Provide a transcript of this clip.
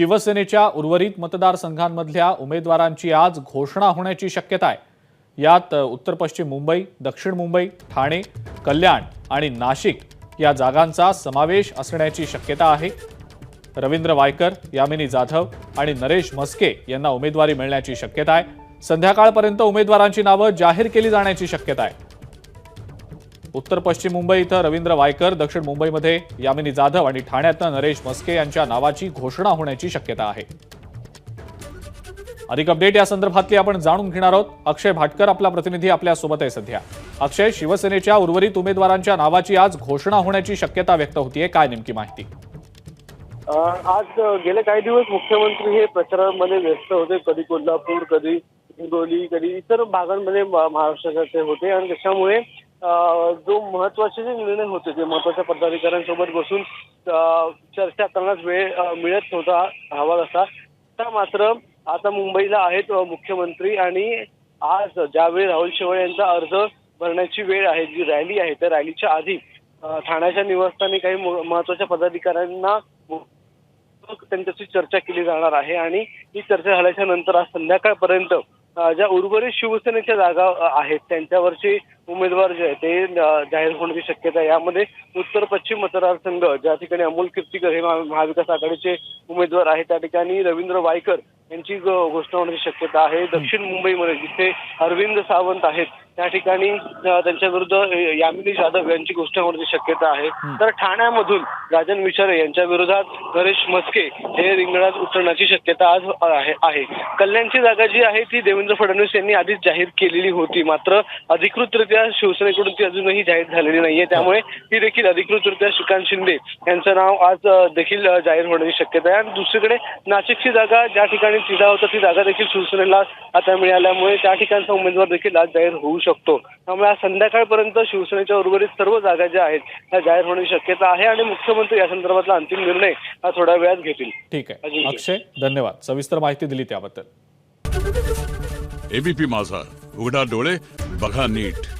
शिवसेनेच्या उर्वरित मतदारसंघांमधल्या उमेदवारांची आज घोषणा होण्याची शक्यता आहे. यात उत्तर पश्चिम मुंबई दक्षिण मुंबई ठाणे कल्याण आणि नाशिक या जागांचा समावेश असण्याची शक्यता आहे. रवींद्र वायकर यामिनी जाधव आणि नरेश म्हस्के यांना उमेदवारी मिळण्याची शक्यता आहे. संध्याकाळपर्यंत उमेदवारांची नावं जाहीर केली जाण्याची शक्यता आहे. उत्तर पश्चिम मुंबई इथं रवींद्र वायकर दक्षिण मुंबईमध्ये यामिनी जाधव आणि ठाण्यातनं नरेश मस्के यांच्या नावाची घोषणा होण्याची शक्यता आहे. अधिक अपडेट या संदर्भातली आपण जाणून घेणार आहोत. अक्षय भाटकर आपला प्रतिनिधी आपल्यासोबत आहे सध्या. अक्षय शिवसेनेच्या उर्वरित उमेदवारांच्या नावाची आज घोषणा होण्याची शक्यता व्यक्त होतीये. काय नेमकी माहिती? आज गेले काही दिवस मुख्यमंत्री हे प्रचारामध्ये व्यस्त होते. कधी कोल्हापूर कधी हिंगोली कधी इतर भागांमध्ये महाराष्ट्राचे होते. आणि त्याच्यामुळे जो महत्त्वाचे जे निर्णय होते ते महत्त्वाच्या पदाधिकाऱ्यांसोबत बसून चर्चा करण्यास वेळ मिळत होता हवा असा. आता मात्र आता मुंबईला आहेत मुख्यमंत्री आणि आज ज्यावेळी राहुल शेवाळे यांचा अर्ज भरण्याची वेळ आहे जी रॅली आहे त्या रॅलीच्या आधी ठाण्याच्या निवासस्थानी काही महत्त्वाच्या पदाधिकाऱ्यांना त्यांच्याशी चर्चा केली जाणार आहे आणि ही चर्चा झाल्याच्यानंतर आज संध्याकाळपर्यंत ज्या उर्वरित शिवसेनेच्या जागा आहेत त्यांच्यावरची उमेदवार जे आहेत ते जाहीर होण्याची शक्यता आहे. यामध्ये उत्तर पश्चिम मतदारसंघ ज्या ठिकाणी अमोल कीर्तीकर हे महाविकास आघाडीचे उमेदवार आहेत त्या ठिकाणी रवींद्र वायकर यांची घोषणा होण्याची शक्यता आहे. दक्षिण मुंबईमध्ये जिथे अरविंद सावंत आहेत त्या ठिकाणी त्यांच्या विरुद्ध यामिनी जाधव यांची घोषणा होण्याची शक्यता आहे. तर ठाण्यामधून राजन विचारे यांच्या विरोधात नरेश मस्के हे रिंगणात उतरण्याची शक्यता आज आहे कल्याणची जागा जी आहे ती देवेंद्र फडणवीस यांनी आधीच जाहीर केलेली होती. मात्र अधिकृतरित्या शिवसेनेकडून ती अजूनही जाहीर झालेली नाहीये. त्यामुळे ती देखील अधिकृतरित्या श्रीकांत शिंदे यांचं नाव आज देखील जाहीर होण्याची शक्यता आहे. आणि दुसरीकडे नाशिकची जागा ज्या ठिकाणी तिढा होता ती जागा देखील शिवसेनेला आता मिळाल्यामुळे त्या ठिकाणचा उमेदवार देखील आज जाहीर होऊ शकतो. त्यामुळे आज संध्याकाळपर्यंत शिवसेनेच्या उर्वरित सर्व जागा ज्या आहेत त्या जाहीर होण्याची शक्यता आहे आणि मुख्यमंत्री या संदर्भातला अंतिम निर्णय हा थोड्या वेळात घेतील. ठीक आहे. अक्षय धन्यवाद. सविस्तर माहिती दिली त्याबद्दल. एबीपी माझा. उघडा डोळे बघा नीट.